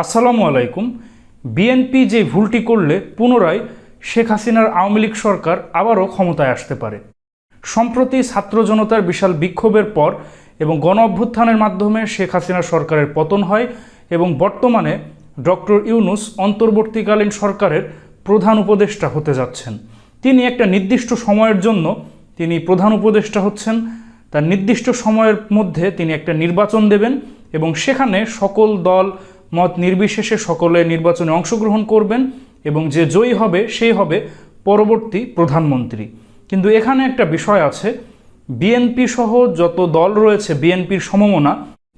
আসসালামু আলাইকুম। বিএনপি যে ভুলটি করলে পুনরায় শেখ হাসিনার আওয়ামী লীগ সরকার আবারও ক্ষমতায় আসতে পারে। সম্প্রতি ছাত্র জনতার বিশাল বিক্ষোভের পর এবং গণ অভ্যুত্থানের মাধ্যমে শেখ হাসিনা সরকারের পতন হয় এবং বর্তমানে ডক্টর ইউনুস অন্তর্বর্তীকালীন সরকারের প্রধান উপদেষ্টা হতে যাচ্ছেন। তিনি একটা নির্দিষ্ট সময়ের জন্য তিনি প্রধান উপদেষ্টা হচ্ছেন। তার নির্দিষ্ট সময়ের মধ্যে তিনি একটা নির্বাচন দেবেন এবং সেখানে সকল দল মত নির্বিশেষে সকলে নির্বাচনে অংশগ্রহণ করবেন এবং যে জয়ী হবে সেই হবে পরবর্তী প্রধানমন্ত্রী। কিন্তু এখানে একটা বিষয় আছে বিএনপি সহ যত দল রয়েছে বিএনপির সমমনা,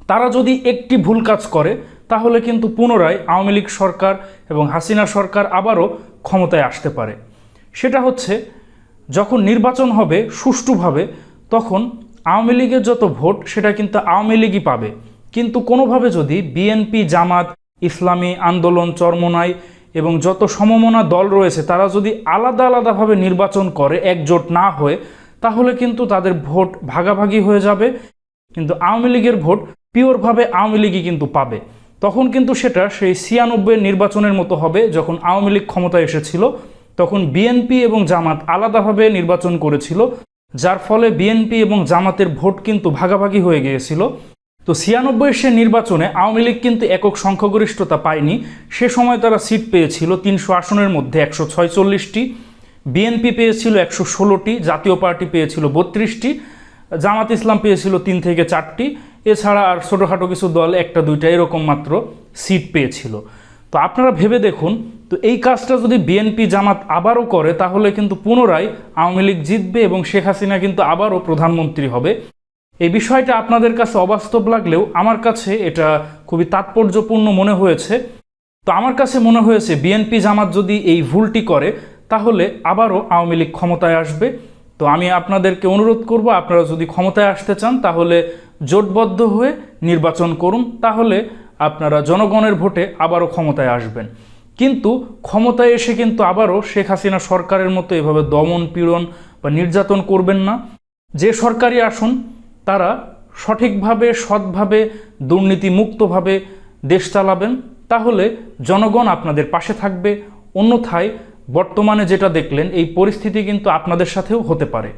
তারা যদি একটি ভুল কাজ করে, তাহলে কিন্তু পুনরায় আওয়ামী লীগ সরকার এবং হাসিনা সরকার আবারও ক্ষমতায় আসতে পারে। সেটা হচ্ছে, যখন নির্বাচন হবে সুষ্ঠুভাবে, তখন আওয়ামী লীগের যত ভোট, সেটা কিন্তু আওয়ামী লীগই পাবে। কিন্তু কোনোভাবে যদি বিএনপি জামাত, ইসলামী আন্দোলন, চরমোনাই এবং যত সমমনা দল রয়েছে, তারা যদি আলাদা আলাদাভাবে নির্বাচন করে, একজোট না হয়ে, তাহলে কিন্তু তাদের ভোট ভাগাভাগি হয়ে যাবে। কিন্তু আওয়ামী লীগের ভোট পিওরভাবে আওয়ামী লীগই কিন্তু পাবে। তখন কিন্তু সেটা সেই ছিয়ানব্বই নির্বাচনের মতো হবে, যখন আওয়ামী লীগ ক্ষমতায় এসেছিল, তখন বিএনপি এবং জামাত আলাদাভাবে নির্বাচন করেছিল, যার ফলে বিএনপি এবং জামাতের ভোট কিন্তু ভাগাভাগি হয়ে গিয়েছিল। তো ছিয়ানব্বই সে নির্বাচনে আওয়ামী লীগ কিন্তু একক সংখ্যাগরিষ্ঠতা পায়নি। সে সময় তারা সিট পেয়েছিল তিনশো আসনের মধ্যে একশো ছয়চল্লিশটি। বিএনপি পেয়েছিল একশো ষোলোটি, জাতীয় পার্টি পেয়েছিল বত্রিশটি, জামাত ইসলাম পেয়েছিল তিন থেকে চারটি। এছাড়া আর ছোটোখাটো কিছু দল একটা, দুইটা, এরকম মাত্র সিট পেয়েছিল। তো আপনারা ভেবে দেখুন, তো এই কাজটা যদি বিএনপি জামাত আবারও করে, তাহলে কিন্তু পুনরায় আওয়ামী লীগ জিতবে এবং শেখ হাসিনা কিন্তু আবারও প্রধানমন্ত্রী হবে। এই বিষয়টা আপনাদের কাছে অবাস্তব লাগলেও আমার কাছে এটা খুবই তাৎপর্যপূর্ণ মনে হয়েছে। তো আমার কাছে মনে হয়েছে বিএনপি জামাত যদি এই ভুলটি করে, তাহলে আবারও আওয়ামী লীগ ক্ষমতায় আসবে। তো আমি আপনাদেরকে অনুরোধ করব, আপনারা যদি ক্ষমতায় আসতে চান, তাহলে জোটবদ্ধ হয়ে নির্বাচন করুন। তাহলে আপনারা জনগণের ভোটে আবারও ক্ষমতায় আসবেন। কিন্তু ক্ষমতায় এসে কিন্তু আবারও শেখ হাসিনা সরকারের মতো এভাবে দমন পীড়ন বা নির্যাতন করবেন না। যে সরকারি আসুন তারা সঠিকভাবে, সৎভাবে, দুর্নীতিমুক্তভাবে দেশ চালাবেন, তাহলে জনগণ আপনাদের পাশে থাকবে। অন্যথায় বর্তমানে যেটা দেখলেন, এই পরিস্থিতি কিন্তু আপনাদের সাথেও হতে পারে।